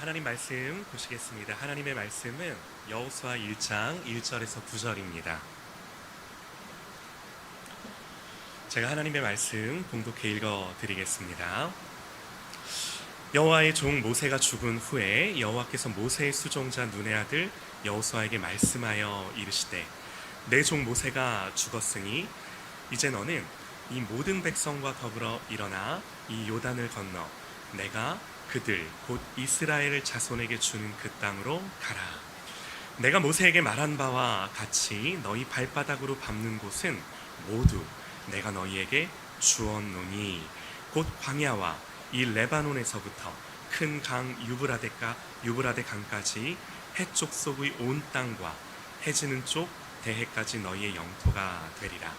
하나님 말씀 보시겠습니다. 하나님의 말씀은 여호수아 1장 1절에서 9절입니다. 제가 하나님의 말씀 봉독해 읽어 드리겠습니다. 여호와의 종 모세가 죽은 후에 여호와께서 모세의 수종자 눈의 아들 여호수아에게 말씀하여 이르시되 내 종 모세가 죽었으니 이제 너는 이 모든 백성과 더불어 일어나 이 요단을 건너 내가 그들 곧 이스라엘 자손에게 주는 그 땅으로 가라. 내가 모세에게 말한 바와 같이 너희 발바닥으로 밟는 곳은 모두 내가 너희에게 주었노니 곧 광야와 이 레바논에서부터 큰 강 유브라데가 유브라데 강까지 해쪽 속의 온 땅과 해지는 쪽 대해까지 너희의 영토가 되리라.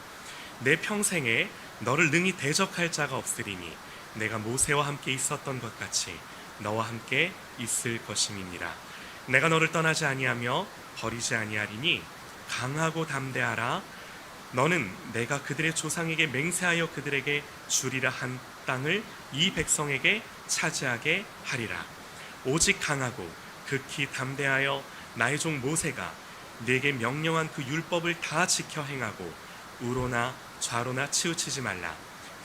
내 평생에 너를 능히 대적할 자가 없으리니 내가 모세와 함께 있었던 것 같이 너와 함께 있을 것임이니라. 내가 너를 떠나지 아니하며 버리지 아니하리니 강하고 담대하라. 너는 내가 그들의 조상에게 맹세하여 그들에게 주리라 한 땅을 이 백성에게 차지하게 하리라. 오직 강하고 극히 담대하여 나의 종 모세가 내게 명령한 그 율법을 다 지켜 행하고 우로나 좌로나 치우치지 말라.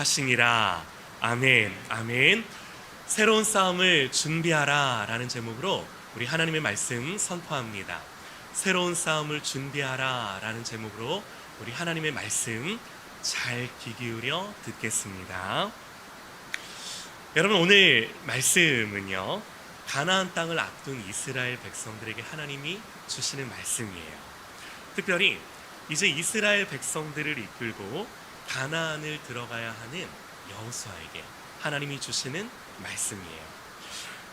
하시니라. 아멘. 아멘. 새로운 싸움을 준비하라 라는 제목으로 우리 하나님의 말씀 선포합니다. 새로운 싸움을 준비하라 라는 제목으로 우리 하나님의 말씀 잘 귀 기울여 듣겠습니다. 여러분 오늘 말씀은요. 가나안 땅을 앞둔 이스라엘 백성들에게 하나님이 주시는 말씀이에요. 특별히 이제 이스라엘 백성들을 이끌고 가나안을 들어가야 하는 여호수아에게 하나님이 주시는 말씀이에요.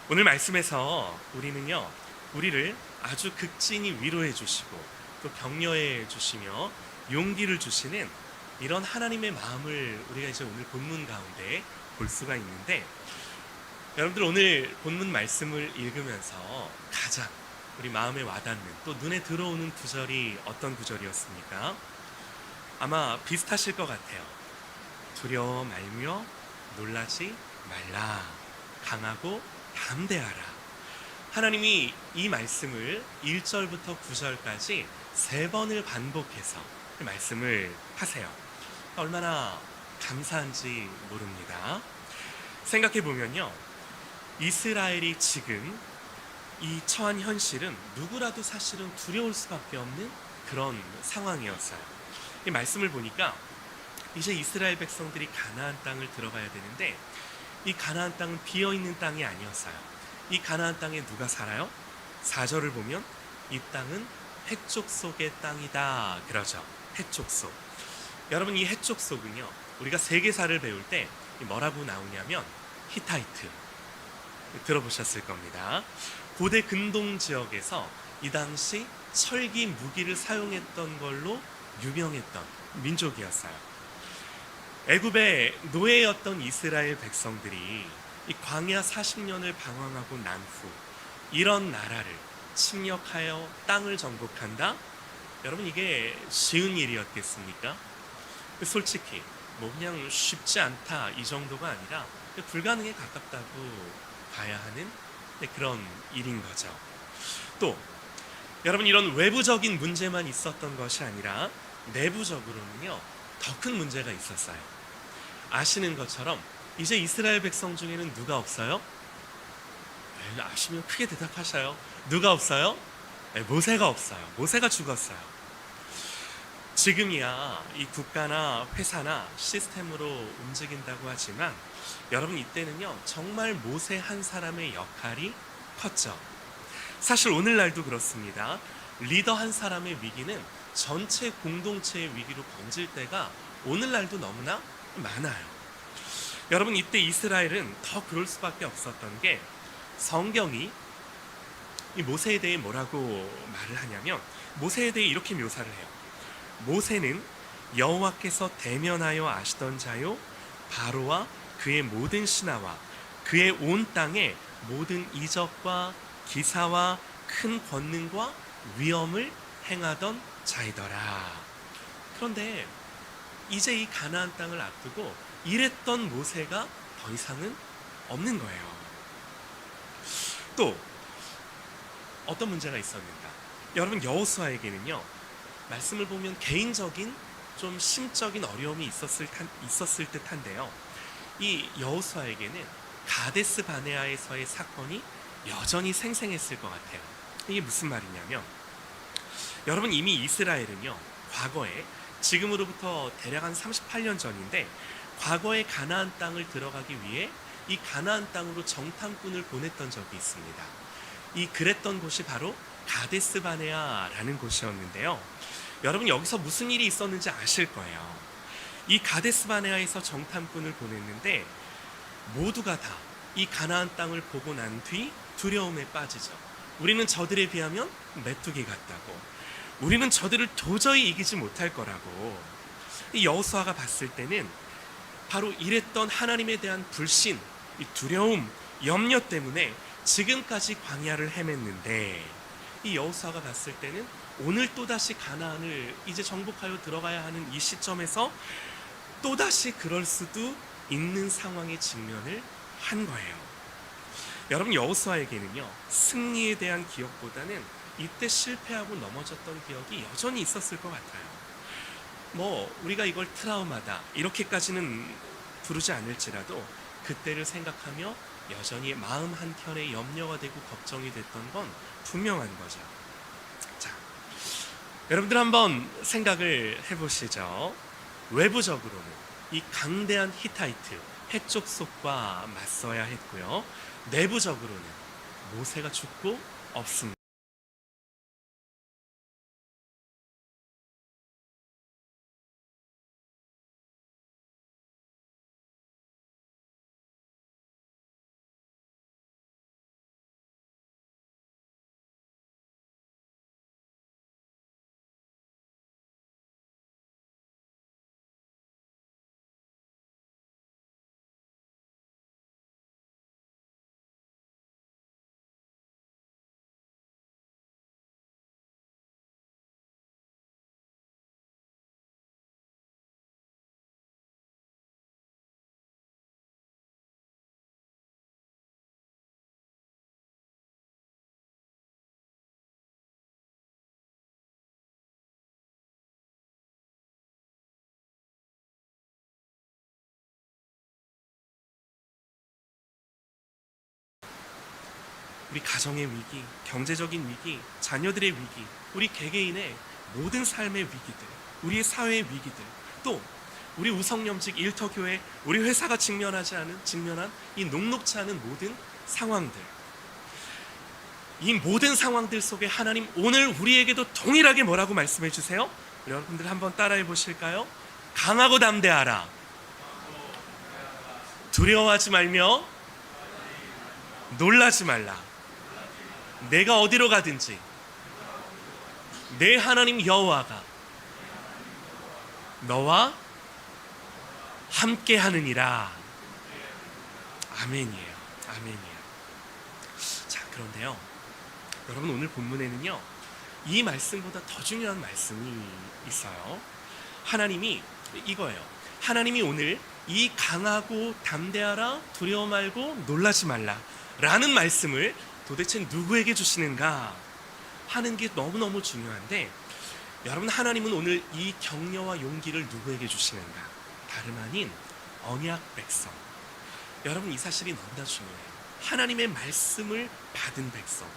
오늘 말씀에서 우리는요, 우리를 아주 극진히 위로해 주시고 또 격려해 주시며 용기를 주시는 이런 하나님의 마음을 우리가 이제 오늘 본문 가운데 볼 수가 있는데 여러분들 오늘 본문 말씀을 읽으면서 가장 우리 마음에 와닿는 또 눈에 들어오는 구절이 어떤 구절이었습니까? 아마 비슷하실 것 같아요. 두려워 말며 놀라지 말라. 강하고 담대하라. 하나님이 이 말씀을 1절부터 9절까지 세 번을 반복해서 말씀을 하세요. 얼마나 감사한지 모릅니다. 생각해 보면요. 이스라엘이 지금 이 처한 현실은 누구라도 사실은 두려울 수밖에 없는 그런 상황이었어요. 이 말씀을 보니까 이제 이스라엘 백성들이 가나안 땅을 들어가야 되는데 이 가나안 땅은 비어 있는 땅이 아니었어요. 이 가나안 땅에 누가 살아요? 4절을 보면 이 땅은 해쪽 속의 땅이다 그러죠. 해쪽 속. 여러분 이 해쪽 속은요. 우리가 세계사를 배울 때 뭐라고 나오냐면 히타이트 들어보셨을 겁니다. 고대 근동 지역에서 이 당시 철기 무기를 사용했던 걸로 유명했던 민족이었어요. 애굽의 노예였던 이스라엘 백성들이 이 광야 40년을 방황하고 난 후 이런 나라를 침략하여 땅을 정복한다? 여러분 이게 쉬운 일이었겠습니까? 솔직히 뭐 그냥 쉽지 않다 이 정도가 아니라 불가능에 가깝다고 봐야 하는 그런 일인 거죠. 또 여러분 이런 외부적인 문제만 있었던 것이 아니라 내부적으로는요 더 큰 문제가 있었어요. 아시는 것처럼 이제 이스라엘 백성 중에는 누가 없어요? 네, 아시면 크게 대답하셔요. 누가 없어요? 네, 모세가 없어요. 모세가 죽었어요. 지금이야 이 국가나 회사나 시스템으로 움직인다고 하지만 여러분 이때는요 정말 모세 한 사람의 역할이 컸죠. 사실 오늘날도 그렇습니다. 리더 한 사람의 위기는 전체 공동체의 위기로 번질 때가 오늘날도 너무나 많아요. 여러분 이때 이스라엘은 더 그럴 수밖에 없었던 게 성경이 이 모세에 대해 뭐라고 말을 하냐면 모세에 대해 이렇게 묘사를 해요. 모세는 여호와께서 대면하여 아시던 자요 바로와 그의 모든 신하와 그의 온 땅의 모든 이적과 기사와 큰 권능과 위엄을 행하던 자이더라. 그런데 이제 이 가나안 땅을 앞두고 이랬던 모세가 더 이상은 없는 거예요. 또 어떤 문제가 있었는가? 여러분 여호수아에게는요 말씀을 보면 개인적인 좀 심적인 어려움이 있었을 탄, 있었을 듯한데요. 이 여호수아에게는 가데스 바네아에서의 사건이 여전히 생생했을 것 같아요. 이게 무슨 말이냐면 여러분 이미 이스라엘은요 과거에 지금으로부터 대략 한 38년 전인데 과거에 가나안 땅을 들어가기 위해 이 가나안 땅으로 정탐꾼을 보냈던 적이 있습니다. 이 그랬던 곳이 바로 가데스 바네아라는 곳이었는데요. 여러분 여기서 무슨 일이 있었는지 아실 거예요. 이 가데스 바네아에서 정탐꾼을 보냈는데 모두가 다 이 가나안 땅을 보고 난 뒤 두려움에 빠지죠. 우리는 저들에 비하면 메뚜기 같다고. 우리는 저들을 도저히 이기지 못할 거라고. 이 여호수아가 봤을 때는 바로 이랬던 하나님에 대한 불신, 이 두려움, 염려 때문에 지금까지 광야를 헤맸는데 이 여호수아가 봤을 때는 오늘 또다시 가나안을 이제 정복하여 들어가야 하는 이 시점에서 또다시 그럴 수도 있는 상황에 직면을 한 거예요. 여러분 여호수아에게는요 승리에 대한 기억보다는 이때 실패하고 넘어졌던 기억이 여전히 있었을 것 같아요. 뭐 우리가 이걸 트라우마다 이렇게까지는 부르지 않을지라도 그때를 생각하며 여전히 마음 한켠에 염려가 되고 걱정이 됐던 건 분명한 거죠. 자, 여러분들 한번 생각을 해보시죠. 외부적으로는 이 강대한 히타이트 해쪽 속과 맞서야 했고요. 내부적으로는 모세가 죽고 없습니다. 우리 가정의 위기, 경제적인 위기, 자녀들의 위기, 우리 개개인의 모든 삶의 위기들, 우리의 사회의 위기들, 또 우리 우성염직 일터교회, 우리 회사가 직면하지 않은 직면한 이 녹록치 않은 모든 상황들, 이 모든 상황들 속에 하나님 오늘 우리에게도 동일하게 뭐라고 말씀해 주세요? 여러분들 한번 따라해 보실까요? 강하고 담대하라. 두려워하지 말며 놀라지 말라. 내가 어디로 가든지 내 하나님 여호와가 너와 함께 하느니라. 아멘이에요. 아멘이에요. 자, 그런데요. 여러분 오늘 본문에는요. 이 말씀보다 더 중요한 말씀이 있어요. 하나님이 이거예요. 하나님이 오늘 이 강하고 담대하라 두려워 말고 놀라지 말라 라는 말씀을 도대체 누구에게 주시는가 하는 게 너무너무 중요한데 여러분 하나님은 오늘 이 격려와 용기를 누구에게 주시는가? 다름 아닌 언약 백성. 여러분 이 사실이 너무나 중요해요. 하나님의 말씀을 받은 백성.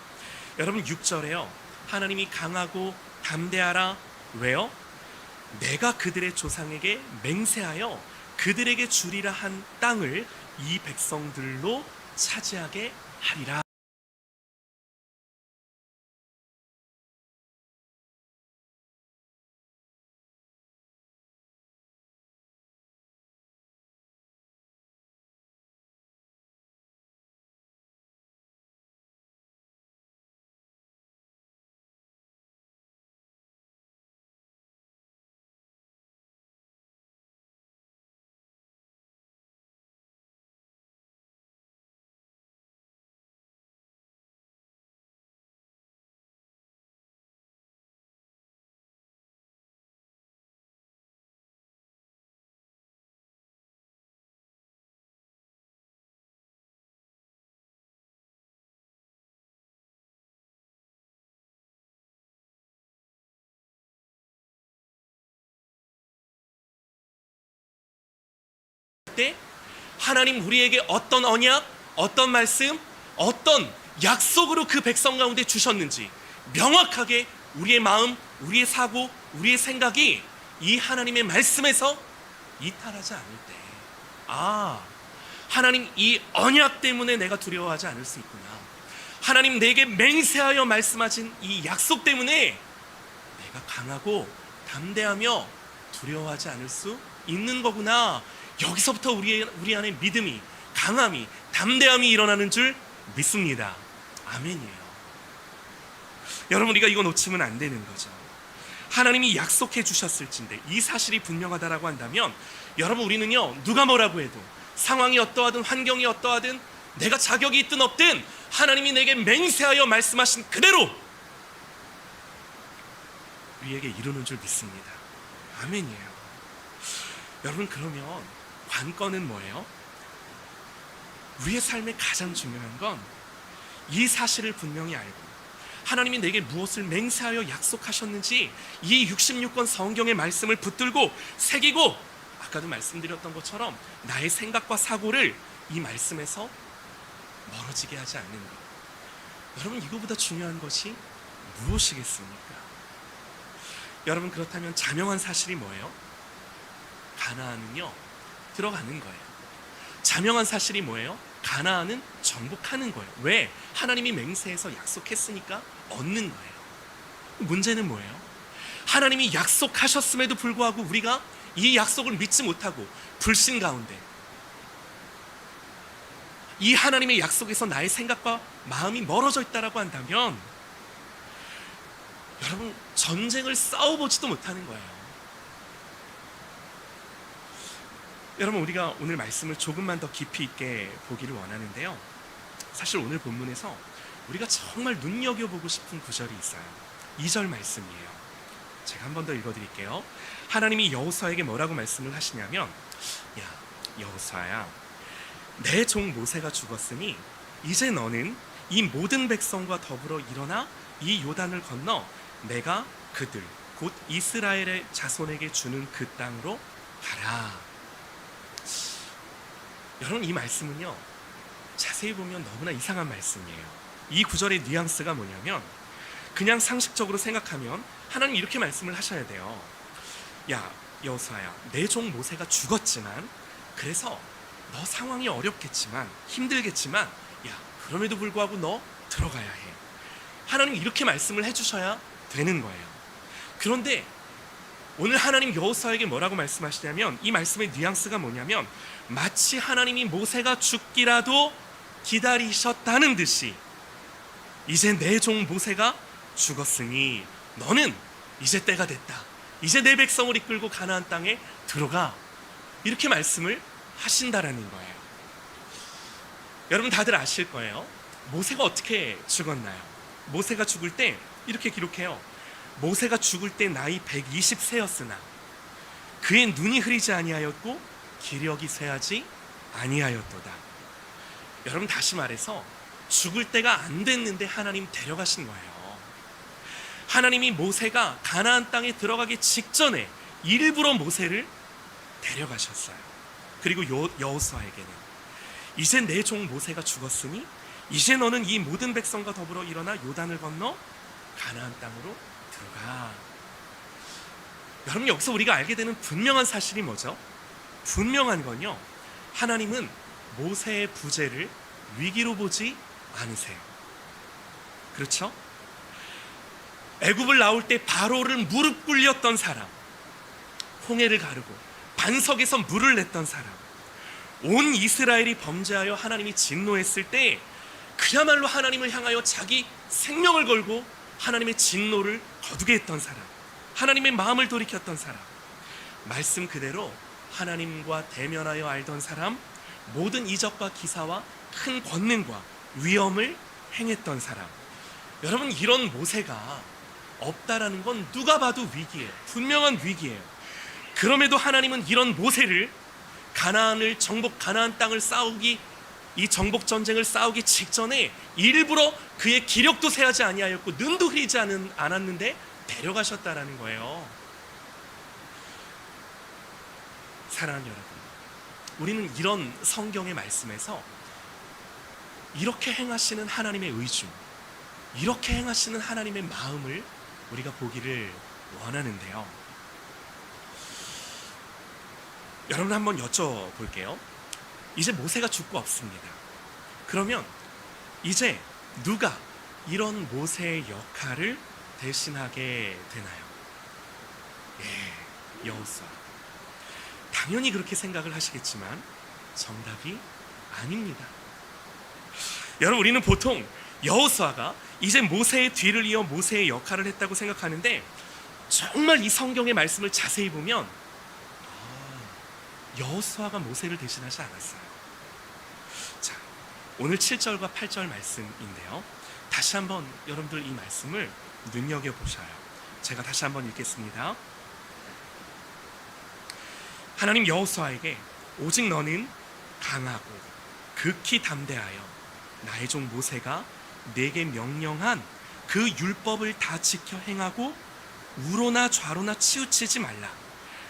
여러분 6절에요. 하나님이 강하고 담대하라. 왜요? 내가 그들의 조상에게 맹세하여 그들에게 주리라 한 땅을 이 백성들로 차지하게 하리라 때 하나님 우리에게 어떤 언약, 어떤 말씀, 어떤 약속으로 그 백성 가운데 주셨는지 명확하게 우리의 마음, 우리의 사고, 우리의 생각이 이 하나님의 말씀에서 이탈하지 않을 때, 아, 하나님 이 언약 때문에 내가 두려워하지 않을 수 있구나. 하나님 내게 맹세하여 말씀하신 이 약속 때문에 내가 강하고 담대하며 두려워하지 않을 수 있는 거구나. 여기서부터 우리 우리 안에 믿음이, 강함이, 담대함이 일어나는 줄 믿습니다. 아멘이에요. 여러분 우리가 이거 놓치면 안 되는 거죠. 하나님이 약속해 주셨을진데 이 사실이 분명하다라고 한다면 여러분 우리는요 누가 뭐라고 해도 상황이 어떠하든 환경이 어떠하든 내가 자격이 있든 없든 하나님이 내게 맹세하여 말씀하신 그대로 우리에게 이루는 줄 믿습니다. 아멘이에요. 여러분 그러면 관건은 뭐예요? 우리의 삶에 가장 중요한 건 이 사실을 분명히 알고 하나님이 내게 무엇을 맹세하여 약속하셨는지 이 66권 성경의 말씀을 붙들고 새기고 아까도 말씀드렸던 것처럼 나의 생각과 사고를 이 말씀에서 멀어지게 하지 않는 것. 여러분 이거보다 중요한 것이 무엇이겠습니까? 여러분 그렇다면 자명한 사실이 뭐예요? 가나안은요 들어가는 거예요. 자명한 사실이 뭐예요? 가나안은 정복하는 거예요. 왜? 하나님이 맹세해서 약속했으니까 얻는 거예요. 문제는 뭐예요? 하나님이 약속하셨음에도 불구하고 우리가 이 약속을 믿지 못하고 불신 가운데 이 하나님의 약속에서 나의 생각과 마음이 멀어져 있다라고 한다면 여러분 전쟁을 싸워보지도 못하는 거예요. 여러분 우리가 오늘 말씀을 조금만 더 깊이 있게 보기를 원하는데요. 사실 오늘 본문에서 우리가 정말 눈여겨보고 싶은 구절이 있어요. 2절 말씀이에요. 제가 한 번 더 읽어드릴게요. 하나님이 여호수아에게 뭐라고 말씀을 하시냐면, 야 여호수아야, 내 종 모세가 죽었으니 이제 너는 이 모든 백성과 더불어 일어나 이 요단을 건너 내가 그들 곧 이스라엘의 자손에게 주는 그 땅으로 가라. 여러분 이 말씀은요 자세히 보면 너무나 이상한 말씀이에요. 이 구절의 뉘앙스가 뭐냐면 그냥 상식적으로 생각하면 하나님 이렇게 말씀을 하셔야 돼요. 야 여호수아야 내 종 모세가 죽었지만 그래서 너 상황이 어렵겠지만 힘들겠지만 야 그럼에도 불구하고 너 들어가야 해. 하나님 이렇게 말씀을 해주셔야 되는 거예요. 그런데 오늘 하나님 여호수아에게 뭐라고 말씀하시냐면 이 말씀의 뉘앙스가 뭐냐면 마치 하나님이 모세가 죽기라도 기다리셨다는 듯이 이제 내 종 모세가 죽었으니 너는 이제 때가 됐다. 이제 내 백성을 이끌고 가나안 땅에 들어가. 이렇게 말씀을 하신다라는 거예요. 여러분 다들 아실 거예요. 모세가 어떻게 죽었나요? 모세가 죽을 때 이렇게 기록해요. 모세가 죽을 때 나이 120세였으나 그의 눈이 흐리지 아니하였고 기력이 쇠하지 아니하였도다. 여러분 다시 말해서 죽을 때가 안 됐는데 하나님 데려가신 거예요. 하나님이 모세가 가나안 땅에 들어가기 직전에 일부러 모세를 데려가셨어요. 그리고 여, 여호수아에게는 이제 내 종 모세가 죽었으니 이제 너는 이 모든 백성과 더불어 일어나 요단을 건너 가나안 땅으로 들어가. 여러분 여기서 우리가 알게 되는 분명한 사실이 뭐죠? 분명한 건요. 하나님은 모세의 부재를 위기로 보지 않으세요. 그렇죠? 애굽을 나올 때 바로를 무릎 꿇렸던 사람, 홍해를 가르고 반석에서 물을 냈던 사람, 온 이스라엘이 범죄하여 하나님이 진노했을 때 그야말로 하나님을 향하여 자기 생명을 걸고 하나님의 진노를 거두게 했던 사람, 하나님의 마음을 돌이켰던 사람, 말씀 그대로 하나님과 대면하여 알던 사람, 모든 이적과 기사와 큰 권능과 위엄을 행했던 사람. 여러분 이런 모세가 없다라는 건 누가 봐도 위기예요. 분명한 위기예요. 그럼에도 하나님은 이런 모세를 가나안을 정복 가나안 땅을 싸우기 이 정복 전쟁을 싸우기 직전에 일부러 그의 기력도 세하지 아니하였고 눈도 흐리지 않은, 않았는데 데려가셨다라는 거예요. 사랑하는 여러분, 우리는 이런 성경의 말씀에서 이렇게 행하시는 하나님의 의중, 이렇게 행하시는 하나님의 마음을 우리가 보기를 원하는데요. 여러분 한번 여쭤볼게요. 이제 모세가 죽고 없습니다. 그러면 이제 누가 이런 모세의 역할을 대신하게 되나요? 예, 여호수아. 당연히 그렇게 생각을 하시겠지만 정답이 아닙니다. 여러분 우리는 보통 여호수아가 이제 모세의 뒤를 이어 모세의 역할을 했다고 생각하는데 정말 이 성경의 말씀을 자세히 보면 아, 여호수아가 모세를 대신하지 않았어요. 자, 오늘 7절과 8절 말씀인데요. 다시 한번 여러분들 이 말씀을 눈여겨 보셔요. 제가 다시 한번 읽겠습니다. 하나님 여호수아에게 오직 너는 강하고 극히 담대하여 나의 종 모세가 내게 명령한 그 율법을 다 지켜 행하고 우로나 좌로나 치우치지 말라.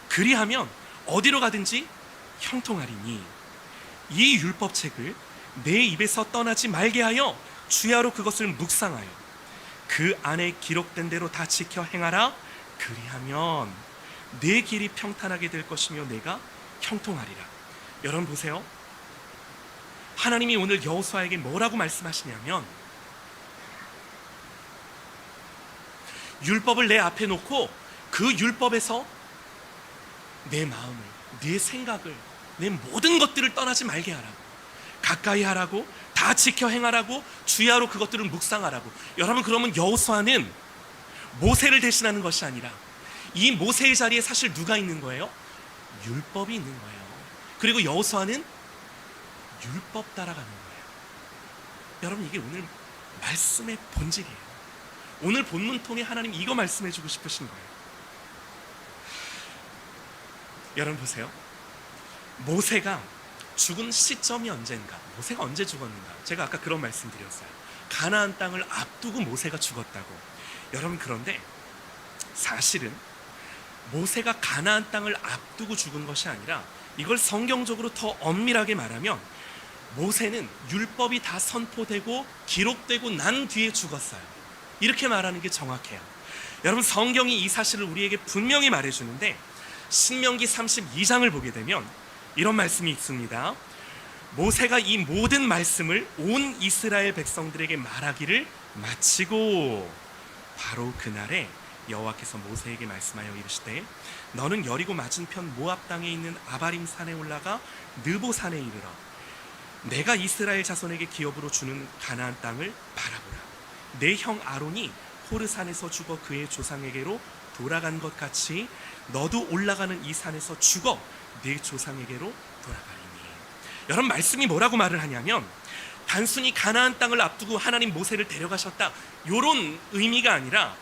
그리하면 어디로 가든지 형통하리니 이 율법책을 내 입에서 떠나지 말게 하여 주야로 그것을 묵상하여 그 안에 기록된 대로 다 지켜 행하라. 그리하면 내 길이 평탄하게 될 것이며 내가 형통하리라. 여러분 보세요. 하나님이 오늘 여호수아에게 뭐라고 말씀하시냐면 율법을 내 앞에 놓고 그 율법에서 내 마음을, 내 생각을, 내 모든 것들을 떠나지 말게 하라고. 가까이 하라고, 다 지켜 행하라고, 주야로 그것들을 묵상하라고. 여러분 그러면 여호수아는 모세를 대신하는 것이 아니라 이 모세의 자리에 사실 누가 있는 거예요? 율법이 있는 거예요. 그리고 여호수아는 율법 따라가는 거예요. 여러분 이게 오늘 말씀의 본질이에요. 오늘 본문 통해 하나님 이거 말씀해 주고 싶으신 거예요. 여러분 보세요. 모세가 죽은 시점이 언젠가? 모세가 언제 죽었는가? 제가 아까 그런 말씀 드렸어요. 가나안 땅을 앞두고 모세가 죽었다고. 여러분 그런데 사실은 모세가 가나안 땅을 앞두고 죽은 것이 아니라 이걸 성경적으로 더 엄밀하게 말하면 모세는 율법이 다 선포되고 기록되고 난 뒤에 죽었어요. 이렇게 말하는 게 정확해요. 여러분 성경이 이 사실을 우리에게 분명히 말해주는데 신명기 32장을 보게 되면 이런 말씀이 있습니다. 모세가 이 모든 말씀을 온 이스라엘 백성들에게 말하기를 마치고 바로 그날에 여호와께서 모세에게 말씀하여 이르시되 너는 여리고 맞은편 모압 땅에 있는 아바림 산에 올라가 느보 산에 이르러 내가 이스라엘 자손에게 기업으로 주는 가나안 땅을 바라보라 내 형 아론이 호르 산에서 죽어 그의 조상에게로 돌아간 것 같이 너도 올라가는 이 산에서 죽어 내 조상에게로 돌아가리니 여러분 말씀이 뭐라고 말을 하냐면 단순히 가나안 땅을 앞두고 하나님 모세를 데려가셨다 요런 의미가 아니라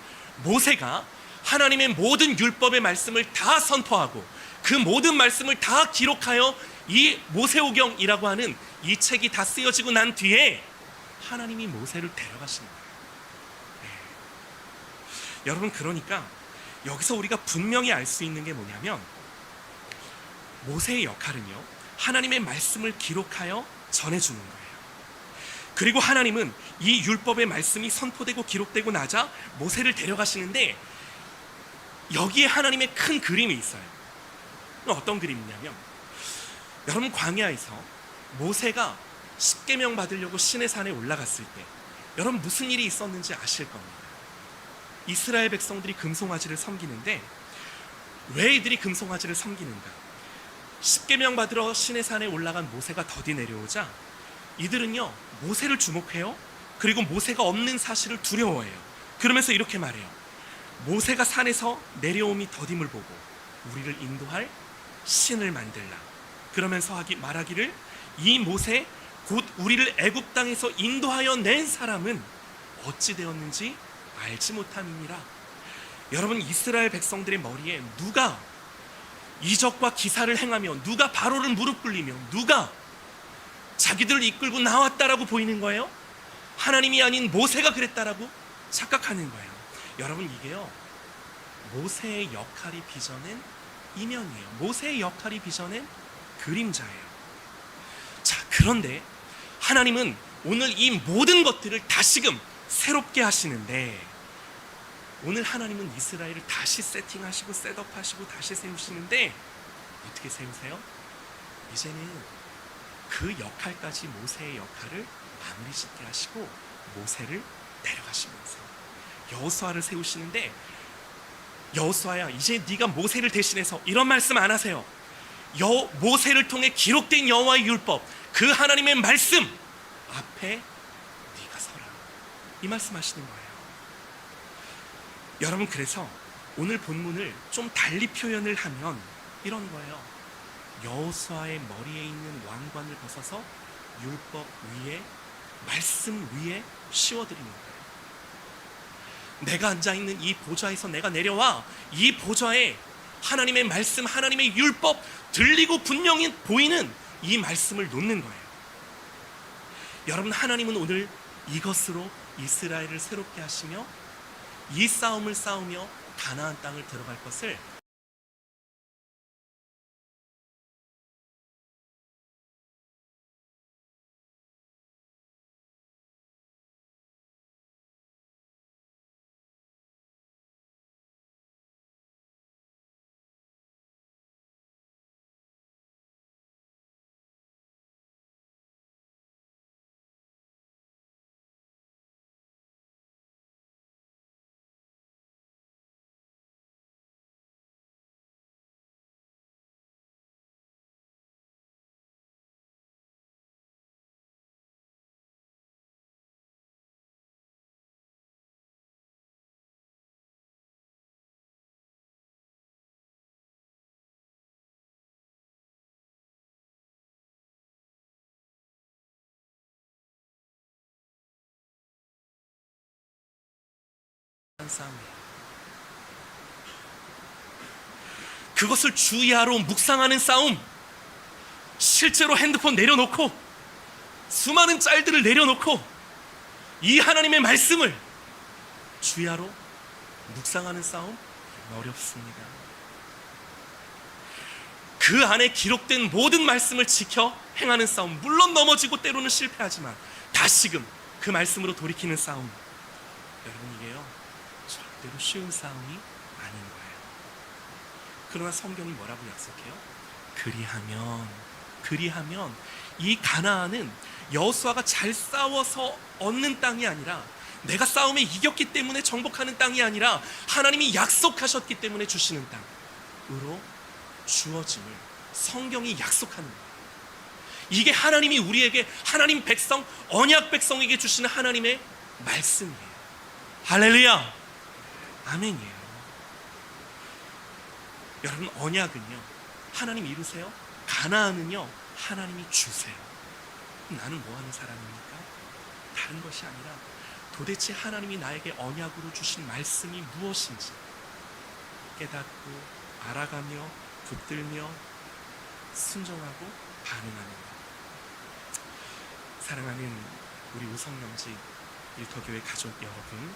모세가 하나님의 모든 율법의 말씀을 다 선포하고 그 모든 말씀을 다 기록하여 이 모세오경이라고 하는 이 책이 다 쓰여지고 난 뒤에 하나님이 모세를 거예요. 네. 여러분 그러니까 여기서 우리가 분명히 알 수 있는 게 뭐냐면 모세의 역할은요 하나님의 말씀을 기록하여 전해 주는 거예요. 그리고 하나님은 이 율법의 말씀이 선포되고 기록되고 나자 모세를 데려가시는데 여기에 하나님의 큰 그림이 있어요. 어떤 그림이냐면 여러분 광야에서 모세가 십계명 받으려고 신의 산에 올라갔을 때 여러분 무슨 일이 있었는지 아실 겁니다. 이스라엘 백성들이 금송아지를 섬기는데 왜 이들이 금송아지를 섬기는가? 십계명 받으러 신의 산에 올라간 모세가 더디 내려오자 이들은요 모세를 주목해요. 그리고 모세가 없는 사실을 두려워해요. 그러면서 이렇게 말해요. 모세가 산에서 내려옴이 더딤을 보고 우리를 인도할 신을 만들라. 그러면서 하기 말하기를 이 모세 곧 우리를 애굽 땅에서 인도하여 낸 사람은 어찌 되었는지 알지 못함이니라. 여러분 이스라엘 백성들의 머리에 누가 이적과 기사를 행하며 누가 바로를 무릎 꿇리며 누가 자기들을 이끌고 나왔다라고 보이는 거예요? 하나님이 아닌 모세가 그랬다라고 착각하는 거예요. 여러분 이게요. 모세의 역할이 빚어낸 이면이에요. 모세의 역할이 빚어낸 그림자예요. 그런데 하나님은 오늘 이 모든 것들을 다시금 새롭게 하시는데 오늘 하나님은 이스라엘을 다시 세팅하시고 셋업하시고 다시 세우시는데 어떻게 세우세요? 이제는 그 역할까지 모세의 역할을 마무리 짓게 하시고 모세를 데려가시면서 여호수아를 세우시는데 여호수아야 이제 네가 모세를 대신해서 이런 말씀 안 하세요. 여 모세를 통해 기록된 여호와의 율법 그 하나님의 말씀 앞에 이 말씀하시는 거예요. 여러분 그래서 오늘 본문을 좀 달리 표현을 하면 이런 거예요. 여호수아의 머리에 있는 왕관을 벗어서 율법 위에 말씀 위에 씌워드리는 거예요. 내가 앉아 있는 이 보좌에서 내가 내려와 이 보좌에 하나님의 말씀, 하나님의 율법 들리고 분명히 보이는 이 말씀을 놓는 거예요. 여러분 하나님은 오늘 이것으로 이스라엘을 새롭게 하시며 이 싸움을 싸우며 가나안 땅을 들어갈 것을 싸움이에요. 그것을 주의하러 묵상하는 싸움. 실제로 핸드폰 내려놓고 수많은 짤들을 내려놓고 이 하나님의 말씀을 주의하러 묵상하는 싸움 어렵습니다. 그 안에 기록된 모든 말씀을 지켜 행하는 싸움 물론 넘어지고 때로는 실패하지만 다시금 그 말씀으로 돌이키는 싸움 여러분 이게요 절대로 쉬운 싸움이 아닌 거예요. 그러나 성경이 뭐라고 약속해요? 그리하면 그리하면 이 가나안은 여호수아가 잘 싸워서 얻는 땅이 아니라 내가 싸움에 이겼기 때문에 정복하는 땅이 아니라 하나님이 약속하셨기 때문에 주시는 땅으로 주어짐을 성경이 약속하는 거예요. 이게 하나님이 우리에게 하나님 백성 언약 백성에게 주시는 하나님의 말씀이에요. 할렐루야. 아멘이에요. 여러분 언약은요 하나님 이루세요. 가나안은요 하나님이 주세요. 나는 뭐 하는 사람입니까? 다른 것이 아니라 도대체 하나님이 나에게 언약으로 주신 말씀이 무엇인지 깨닫고 알아가며 붙들며 순종하고 반응하는 것. 사랑하는 우리 우성명지 일터교회 가족 여러분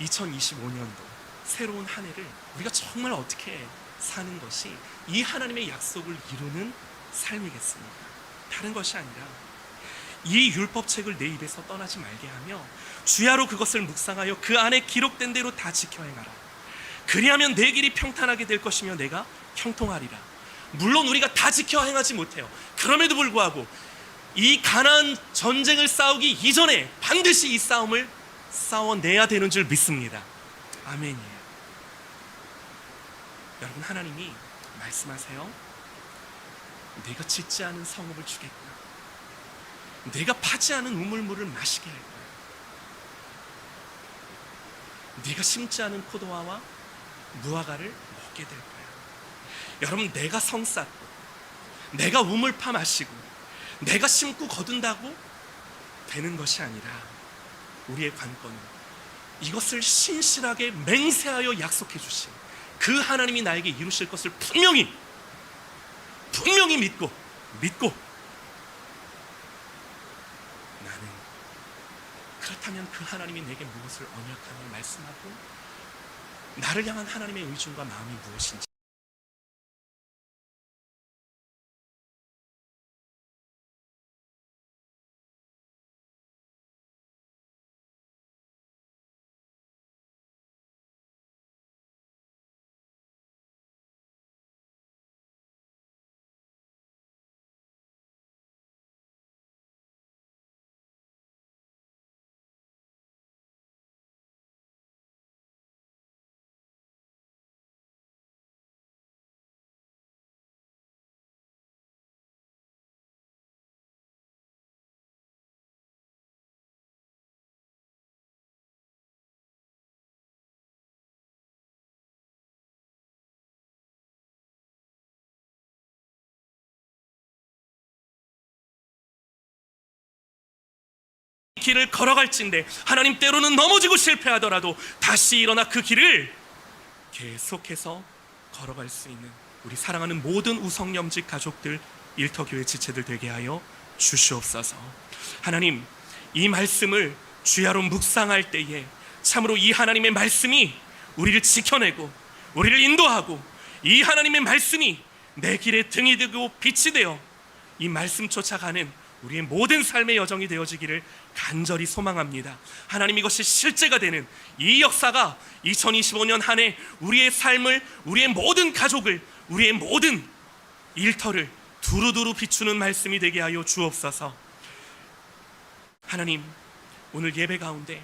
2025년도 새로운 한 해를 우리가 정말 어떻게 사는 것이 이 하나님의 약속을 이루는 삶이겠습니까? 다른 것이 아니라 이 율법책을 내 입에서 떠나지 말게 하며 주야로 그것을 묵상하여 그 안에 기록된 대로 다 지켜 행하라. 그리하면 내 길이 평탄하게 될 것이며 내가 형통하리라. 물론 우리가 다 지켜 행하지 못해요. 그럼에도 불구하고 이 가나안 전쟁을 싸우기 이전에 반드시 이 싸움을 싸워내야 되는 줄 믿습니다. 아멘이에요. 여러분 하나님이 말씀하세요. 내가 짓지 않은 성읍을 주겠다. 내가 파지 않은 우물물을 마시게 할 거야. 네가 심지 않은 포도와와 무화과를 먹게 될 거야. 여러분 내가 성 쌓고 내가 우물 파 마시고 내가 심고 거둔다고 되는 것이 아니라 우리의 관건은 이것을 신실하게 맹세하여 약속해 주신 그 하나님이 나에게 이루실 것을 분명히 분명히 믿고 믿고 나는 그렇다면 그 하나님이 내게 무엇을 언약하며 말씀하고 나를 향한 하나님의 의중과 마음이 무엇인지 길을 걸어갈진데 하나님 때로는 넘어지고 실패하더라도 다시 일어나 그 길을 계속해서 걸어갈 수 있는 우리 사랑하는 모든 우성염직 가족들 일터교회 지체들 되게 하여 주시옵소서. 하나님 이 말씀을 주야로 묵상할 때에 참으로 이 하나님의 말씀이 우리를 지켜내고 우리를 인도하고 이 하나님의 말씀이 내 길에 등이 되고 빛이 되어 이 말씀 쫓아가는 우리의 모든 삶의 여정이 되어지기를 간절히 소망합니다. 하나님 이것이 실제가 되는 이 역사가 2025년 한 해 우리의 삶을 우리의 모든 가족을 우리의 모든 일터를 두루두루 비추는 말씀이 되게 하여 주옵소서. 하나님 오늘 예배 가운데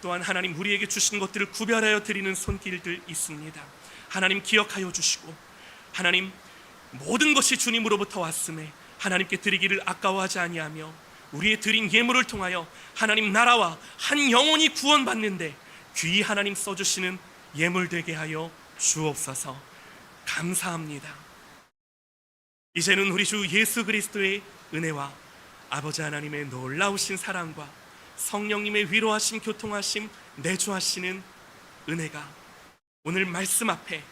또한 하나님 우리에게 주신 것들을 구별하여 드리는 손길들 있습니다. 하나님 기억하여 주시고 하나님 모든 것이 주님으로부터 왔음에 하나님께 드리기를 아까워하지 아니하며 우리의 드린 예물을 통하여 하나님 나라와 한 영혼이 구원받는데 귀히 하나님 써주시는 예물 되게 하여 주옵소서 감사합니다. 이제는 우리 주 예수 그리스도의 은혜와 아버지 하나님의 놀라우신 사랑과 성령님의 위로하심 교통하심 내주하시는 은혜가 오늘 말씀 앞에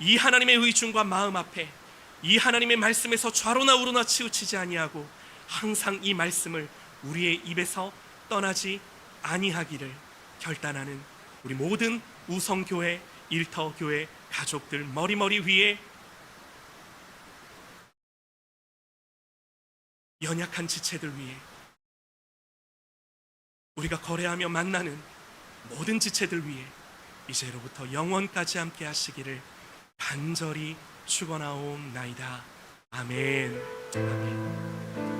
이 하나님의 의중과 마음 앞에 이 하나님의 말씀에서 좌로나 우로나 치우치지 아니하고 항상 이 말씀을 우리의 입에서 떠나지 아니하기를 결단하는 우리 모든 우성교회 일터교회 가족들 머리머리 위에 연약한 지체들 위해 우리가 거래하며 만나는 모든 지체들 위해 이제로부터 영원까지 함께 하시기를 간절히 축원하옵나이다. 아멘. 아멘.